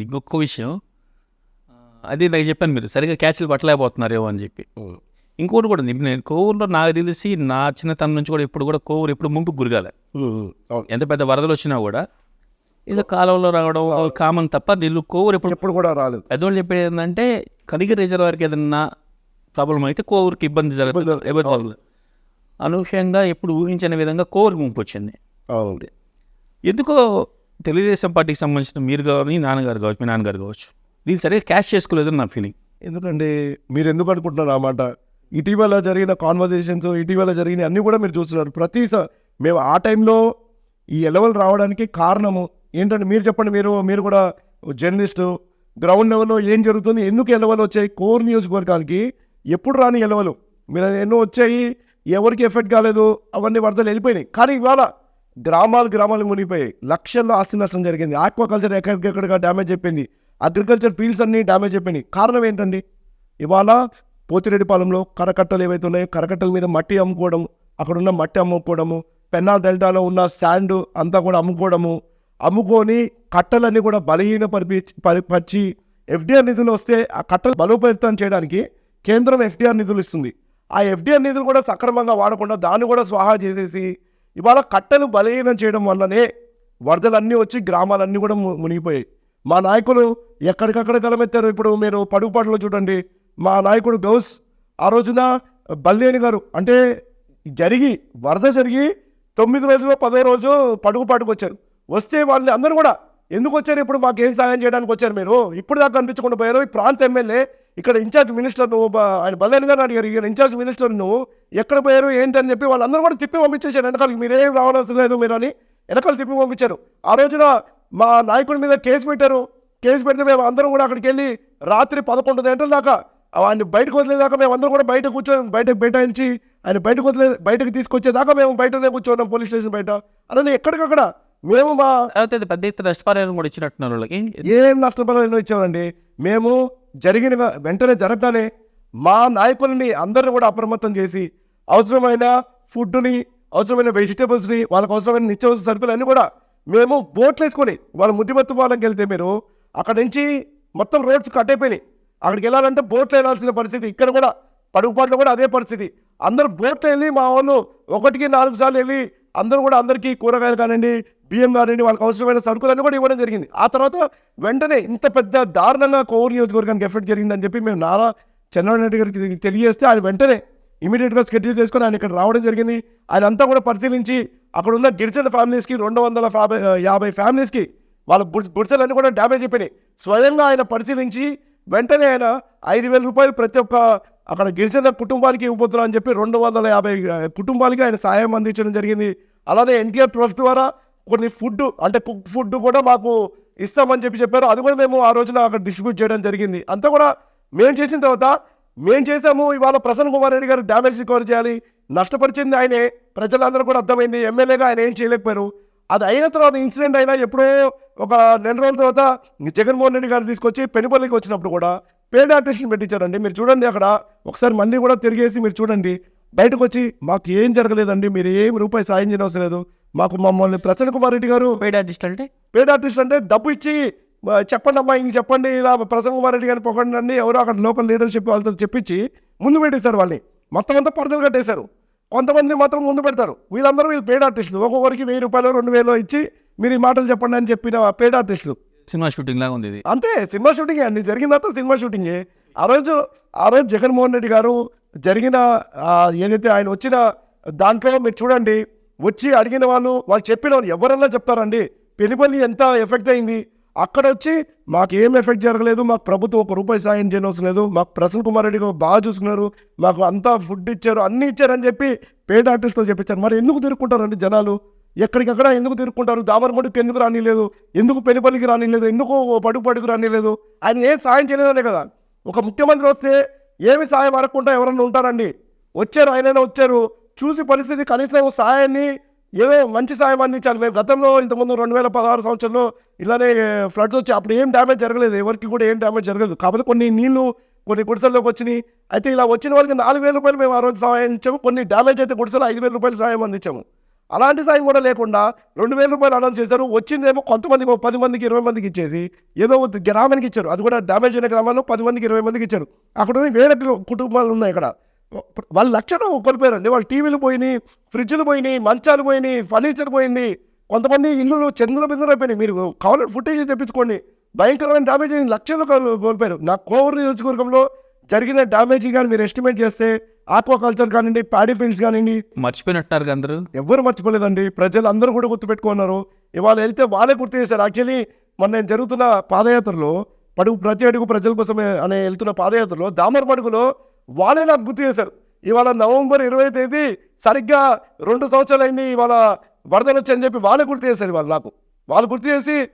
ఇంకొక విషయం. అది నాకు చెప్పాను మీరు సరిగా క్యాచ్లు పట్టలేకపోతున్నారేమో అని చెప్పి. ఇంకోటి కూడా ఉంది నేను కోవూరులో నాకు తెలిసి నా చిన్నతనం నుంచి కూడా ఇప్పుడు కూడా కోవూరు ఎప్పుడు ముంపు గురగాలి. ఎంత పెద్ద వరదలు వచ్చినా కూడా ఏదో కాలంలో రావడం కామన్ తప్ప నీళ్ళు కోవూరు ఎప్పుడు ఎప్పుడు కూడా రాలేదు. పెద్దోళ్ళు చెప్పేది ఏంటంటే కలిగి రిజర్వాయర్కి ఏదన్నా ప్రాబ్లం అయితే కోవూరుకి ఇబ్బంది కలుగుతుంది. అనూహ్యంగా ఎప్పుడు ఊహించని విధంగా కోవూరుకి ముంపు వచ్చింది ఎందుకో తెలుగుదేశం పార్టీకి సంబంధించిన మీరు కానీ నాన్నగారు కావచ్చు మీ నాన్నగారు కావచ్చు. దీన్ని సరిగ్గా క్యాష్ చేసుకోలేదని నా ఫీలింగ్ ఎందుకంటే మీరు ఎందుకు అనుకుంటున్నారు ఆ మాట? ఇటీవల జరిగిన కాన్వర్జేషన్స్ ఇటీవల జరిగిన అన్నీ కూడా మీరు చూస్తున్నారు. ప్రతిసారి మేము ఆ టైంలో ఈ ఎలవలు రావడానికి కారణము ఏంటంటే మీరు చెప్పండి మీరు మీరు కూడా జర్నలిస్టు గ్రౌండ్ లెవెల్లో ఏం జరుగుతుంది ఎందుకు ఎలవలు వచ్చాయి కోర్ నియోజకవర్గానికి ఎప్పుడు రాని ఎలవలు మీరు ఎన్నో వచ్చాయి ఎవరికి ఎఫెక్ట్ కాలేదు అవన్నీ వరదలు వెళ్ళిపోయినాయి. కానీ ఇవాళ గ్రామాలు గ్రామాలు మునిగిపోయాయి. లక్షల్లో ఆస్తి నష్టం జరిగింది. ఆక్వాకల్చర్ ఎక్కడికెక్కడిగా డ్యామేజ్ అయిపోయింది. అగ్రికల్చర్ ఫీల్డ్స్ అన్నీ డ్యామేజ్ అయిపోయినాయి. కారణం ఏంటండి? ఇవాళ పోతిరెడ్డిపాలెంలో కరకట్టలు ఏవైతే ఉన్నాయో కరకట్టల మీద మట్టి అమ్ముకోవడం అక్కడ ఉన్న మట్టి అమ్ముకోవడము పెన్నా డెల్టాలో ఉన్న శాండ్ అంతా కూడా అమ్ముకోవడము అమ్ముకొని కట్టలన్నీ కూడా బలహీన పరిపి పరిపరిచి ఎఫ్డీఆర్ ఎఫ్డిఆర్ నిధులు వస్తే ఆ కట్టలు బలోపేతం చేయడానికి కేంద్రం ఎఫ్డిఆర్ నిధులు ఇస్తుంది. ఆ ఎఫ్డిఆర్ నిధులు కూడా సక్రమంగా వాడకుండా దాన్ని కూడా స్వాహా చేసేసి ఇవాళ కట్టెలు బలహీనం చేయడం వల్లనే వరదలన్నీ వచ్చి గ్రామాలన్నీ కూడా ము- మునిగిపోయాయి. మా నాయకులు ఎక్కడికక్కడ గలమెత్తారు? ఇప్పుడు మీరు పడుగుపాటులో చూడండి. మా నాయకుడు గౌస్ ఆ రోజున బల్లేని గారు అంటే జరిగి వరద జరిగి తొమ్మిది రోజులు పదో రోజు పడుగు పాటుకు వచ్చారు. వస్తే వాళ్ళని అందరూ కూడా ఎందుకు వచ్చారు? ఇప్పుడు మాకు ఏం సాయం చేయడానికి వచ్చారు మీరు? ఇప్పుడు దాకా కనిపించకుండా పోయారు. ఈ ప్రాంత ఎమ్మెల్యే ఇక్కడ ఇన్ఛార్జ్ మినిస్టర్ నువ్వు ఆయన బల్లేని గారు అడిగారు ఇక్కడ ఇన్ఛార్జ్ మినిస్టర్ నువ్వు ఎక్కడ పోయారు ఏంటని చెప్పి వాళ్ళందరూ కూడా తిప్పి పంపించేశారు. వెనకాలకి మీరేం రావాల్సిన లేదు మీరు అని వెనకాల తిప్పి పంపించారు. ఆ రోజున మా నాయకుడి మీద కేసు పెట్టారు. కేసు పెడితే మేము అందరం కూడా అక్కడికి వెళ్ళి రాత్రి పదకొండు గంటల దాకా ఆయన బయటకు వదిలేదాకా మేము అందరం కూడా బయట కూర్చొని బయట బైఠాయించి ఆయన బయటకు వదిలే బయటకు తీసుకొచ్చేదాకా మేము బయటనే కూర్చోన్నాం పోలీస్ స్టేషన్ బయట. అలానే ఎక్కడికక్కడ మేము మా పెద్ద ఎత్తున నష్టపరిహారం కూడా ఇచ్చినట్టున్నారు వాళ్ళకి. ఏం నష్టపరాలు ఇచ్చామండి మేము జరిగిన వెంటనే జరగగానే మా నాయకులని అందరిని కూడా అప్రమత్తం చేసి అవసరమైన ఫుడ్ని అవసరమైన వెజిటేబుల్స్ని వాళ్ళకి అవసరమైన నిత్యావసర సరుకులన్నీ కూడా మేము బోట్లు వేసుకొని వాళ్ళ ముద్దిమత్తు వాళ్ళకి వెళ్తే మీరు అక్కడ నుంచి మొత్తం రోడ్స్ కట్ అయిపోయినాయి. అక్కడికి వెళ్ళాలంటే బోట్లు వెళ్ళాల్సిన పరిస్థితి ఇక్కడ కూడా పడుగుపాట్లో కూడా అదే పరిస్థితి. అందరూ బోట్లు వెళ్ళి మా వాళ్ళు ఒకటికి నాలుగు సార్లు వెళ్ళి అందరూ కూడా అందరికీ కూరగాయలు కానివ్వండి బియ్యం నుండి వాళ్ళకి అవసరమైన సరుకులన్నీ కూడా ఇవ్వడం జరిగింది. ఆ తర్వాత వెంటనే ఇంత పెద్ద దారుణంగా కోవూరు నియోజకవర్గానికి ఎఫెక్ట్ జరిగిందని చెప్పి మేము నారా చంద్రబాబు నాయుడు గారికి తెలియజేస్తే ఆయన వెంటనే ఇమీడియట్గా స్కెడ్యూల్ చేసుకొని ఆయన ఇక్కడ రావడం జరిగింది. ఆయన అంతా కూడా పరిశీలించి అక్కడ ఉన్న గిరిజన ఫ్యామిలీస్కి రెండు వందల యాభై యాభై ఫ్యామిలీస్కి వాళ్ళ బుడ్ బుడ్సలన్నీ కూడా డ్యామేజ్ అయిపోయినాయి. స్వయంగా ఆయన పరిశీలించి వెంటనే ఆయన ఐదు వేల రూపాయలు ప్రతి ఒక్క అక్కడ గిరిజన కుటుంబానికి ఇవ్వబోతున్నా అని చెప్పి రెండు వందల యాభై కుటుంబాలకి ఆయన సాయం అందించడం జరిగింది. అలానే ఎన్టీఆర్ ట్రస్ట్ ద్వారా కొన్ని ఫుడ్ అంటే కుక్ ఫుడ్ కూడా మాకు ఇస్తామని చెప్పి చెప్పారు. అది కూడా మేము ఆ రోజున అక్కడ డిస్ట్రిబ్యూట్ చేయడం జరిగింది. అంతా కూడా మేము చేసిన తర్వాత మేము చేసాము ఇవాళ ప్రసన్న కుమార్ రెడ్డి గారు డ్యామేజ్ రికవర్ చేయాలి. నష్టపరిచింది ఆయనే. ప్రజలందరూ కూడా అర్థమైంది. ఎమ్మెల్యేగా ఆయన ఏం చేయలేకపోయారు. అది అయిన తర్వాత ఇన్సిడెంట్ అయినా ఎప్పుడో ఒక నెల రోజుల తర్వాత జగన్మోహన్ రెడ్డి గారు తీసుకొచ్చి పెనుపల్లికి వచ్చినప్పుడు కూడా పేడ్ ఆర్టిస్ట్ని పెట్టించారండి. మీరు చూడండి అక్కడ. ఒకసారి మళ్ళీ కూడా తిరిగేసి మీరు చూడండి. బయటకు వచ్చి మాకు ఏం జరగలేదండి. మీరు ఏం రూపాయి సాయం చేయనవసరం లేదు. మాకు మమ్మల్ని ప్రసన్న కుమార్ రెడ్డి గారు పెయిడ్ ఆర్టిస్ట్ అంటే? పేడ్ ఆర్టిస్ట్ అంటే డబ్బు ఇచ్చి "ఆ, చెప్పండి అమ్మా ఇంక చెప్పండి ఇలా ప్రసన్న కుమార్ రెడ్డి గారిని పొగడండి ఎవరో అక్కడ లోకల్ లీడర్షిప్ వాళ్ళతో చెప్పించి ముందు పెట్టేశారు వాళ్ళని. మొత్తం అంతా పరదలు కట్టేశారు. కొంతమంది మాత్రం ముందు పెడతారు. వీళ్ళందరూ వీళ్ళు పేడ్ ఆర్టిస్టులు ఒక్కొక్కరికి వెయ్యి రూపాయలు రెండు వేలు ఇచ్చి మీరు ఈ మాటలు చెప్పండి అని చెప్పిన పేడ్ ఆర్టిస్టులు సినిమా షూటింగ్ లాగా ఉంది ఇది. అంతే సినిమా షూటింగే. అండి జరిగిందంతా సినిమా షూటింగే. ఆ రోజు ఆ రోజు జగన్మోహన్ రెడ్డి గారు జరిగిన ఆ, ఏదైతే ఆయన వచ్చిన దాంట్లో మీరు చూడండి వచ్చి అడిగిన వాళ్ళు వాళ్ళు చెప్పిన వాళ్ళు ఎవరన్నా చెప్తారండి పెనుపల్లి ఎంత ఎఫెక్ట్ అయింది? అక్కడ వచ్చి మాకు ఏం ఎఫెక్ట్ జరగలేదు మాకు ప్రభుత్వం ఒక రూపాయి సాయం చేయనవసరం లేదు మాకు ప్రసన్న కుమార్ రెడ్డి బాగా చూసుకున్నారు మాకు అంతా ఫుడ్ ఇచ్చారు అన్నీ ఇచ్చారని చెప్పి పేద ఆర్టిస్టులు చెప్పించారు. మరి ఎందుకు తిరుక్కుంటారండి జనాలు? ఎక్కడికక్కడ ఎందుకు తిరుక్కుంటారు? దామరముడికి ఎందుకు రానిలేదు? ఎందుకు పెనుపల్లికి రానిలేదు? ఎందుకు పడుగు పడుగు రానిలేదు? ఆయన ఏం సాయం చేయలేదనే కదా. ఒక ముఖ్యమంత్రి వస్తే ఏమి సాయం అడగకుండా ఎవరన్నా ఉంటారండి? వచ్చారు ఆయనైనా వచ్చారు చూసి పరిస్థితి కనీసం సాయాన్ని ఏదో మంచి సాయం అందించాలి. మేము గతంలో ఇంతకుముందు రెండు వేల పదహారు సంవత్సరంలో ఇలానే ఫ్లడ్స్ వచ్చి అప్పుడు ఏం డ్యామేజ్ జరగలేదు. ఎవరికి కూడా ఏం డ్యామేజ్ జరగలేదు. కాకపోతే కొన్ని నీళ్ళు కొన్ని గుడిసెల్లోకి వచ్చినాయి. అయితే ఇలా వచ్చిన వాళ్ళకి నాలుగు వేల రూపాయలు మేము ఆ రోజు సాయం ఇచ్చాము. కొన్ని డ్యామేజ్ అయితే గుడిసెలు ఐదు వేల రూపాయలు సాయం అందించాము. అలాంటి సాయం కూడా లేకుండా రెండు వేల రూపాయలు అనౌన్స్ చేశారు. వచ్చిందేమో కొంతమందికి పది మందికి ఇరవై మందికి ఇచ్చేసి ఏదో గ్రామానికి ఇచ్చారు. అది కూడా డ్యామేజ్ అయిన గ్రామాల్లో పది మందికి ఇరవై మందికి ఇచ్చారు. అక్కడ వేరే కుటుంబాలు ఉన్నాయి ఇక్కడ. వాళ్ళ లక్షణం కోల్పోయారండి వాళ్ళ టీవీలు పోయినాయి ఫ్రిడ్జ్లు పోయినాయి మంచాలు పోయినాయి ఫర్నిచర్ పోయింది. కొంతమంది ఇల్లులు చంద్రుల బిందులు అయిపోయినాయి. మీరు కావాలంటే ఫుటేజ్ తెప్పించుకోండి. భయంకరమైన డ్యామేజ్ అయిన లక్షలు కోల్- కోల్పోయారు. నా కోవూరు నియోజకవర్గంలో జరిగిన డ్యామేజ్ కానీ మీరు ఎస్టిమేట్ చేస్తే ఆక్వాకల్చర్ కానివ్వండి ప్యాడీ ఫీల్డ్స్ కానివ్వండి మర్చిపోయినట్టున్నారు అందరూ? ఎవ్వరు మర్చిపోలేదండి. ప్రజలు అందరూ కూడా గుర్తుపెట్టుకున్నారు. ఇవాళ వెళ్తే వాళ్ళే గుర్తు చేశారు. యాక్చువల్లీ మొన్న నేను జరుగుతున్న పాదయాత్రలో పడుగు ప్రతి అడుగు ప్రజల కోసమే అనే వెళ్తున్న పాదయాత్రలో దామర్ మడుగులో వాళ్ళే నాకు గుర్తు చేశారు. ఇవాళ నవంబర్ ఇరవై తేదీ సరిగ్గా రెండు సంవత్సరాలు అయింది ఇవాళ వరదలు వచ్చాయని చెప్పి వాళ్ళే గుర్తు చేశారు ఇవాళ నాకు. వాళ్ళు గుర్తు చేసి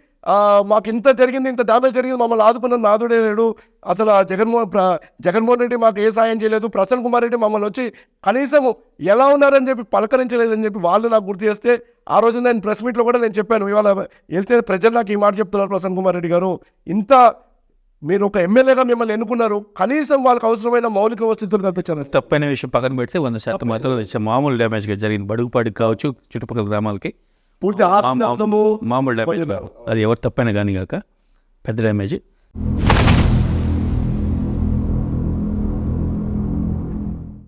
మాకు ఇంత జరిగింది ఇంత డ్యామేజ్ జరిగింది మమ్మల్ని ఆదుకున్న నాదుడే లేడు. అసలు ఆ జగన్మోహన్ ప్ర- జగన్మోహన్ రెడ్డి మాకు ఏ సాయం చేయలేదు. ప్రసన్న కుమార్ రెడ్డి మమ్మల్ని వచ్చి కనీసం ఎలా ఉన్నారని చెప్పి పలకరించలేదని చెప్పి వాళ్ళు నాకు గుర్తు చేస్తే ఆ రోజు నేను ప్రెస్ మీట్లో కూడా నేను చెప్పాను. ఇవాళ వెళ్తే ప్రజలు నాకు ఈ మాట చెప్తున్నారు ప్రసన్న కుమార్ రెడ్డి గారు. ఇంత మీరు ఒక ఎమ్మెల్యేగా మిమ్మల్ని ఎన్నుకున్నారు. కనీసం వాళ్ళకి అవసరమైన మౌలిక వసతులు కల్పించారు. తప్పైన విషయం పక్కన పెడితే వంద శాతం మాత్రం మామూలు డ్యామేజ్గా జరిగింది. బడుగుపాడికి కావచ్చు చుట్టుపక్కల గ్రామాలకి. పూర్తి మామూలు- డ్యామేజ్. అది ఎవరు తప్పైనా కానీ కాక పెద్ద డ్యామేజ్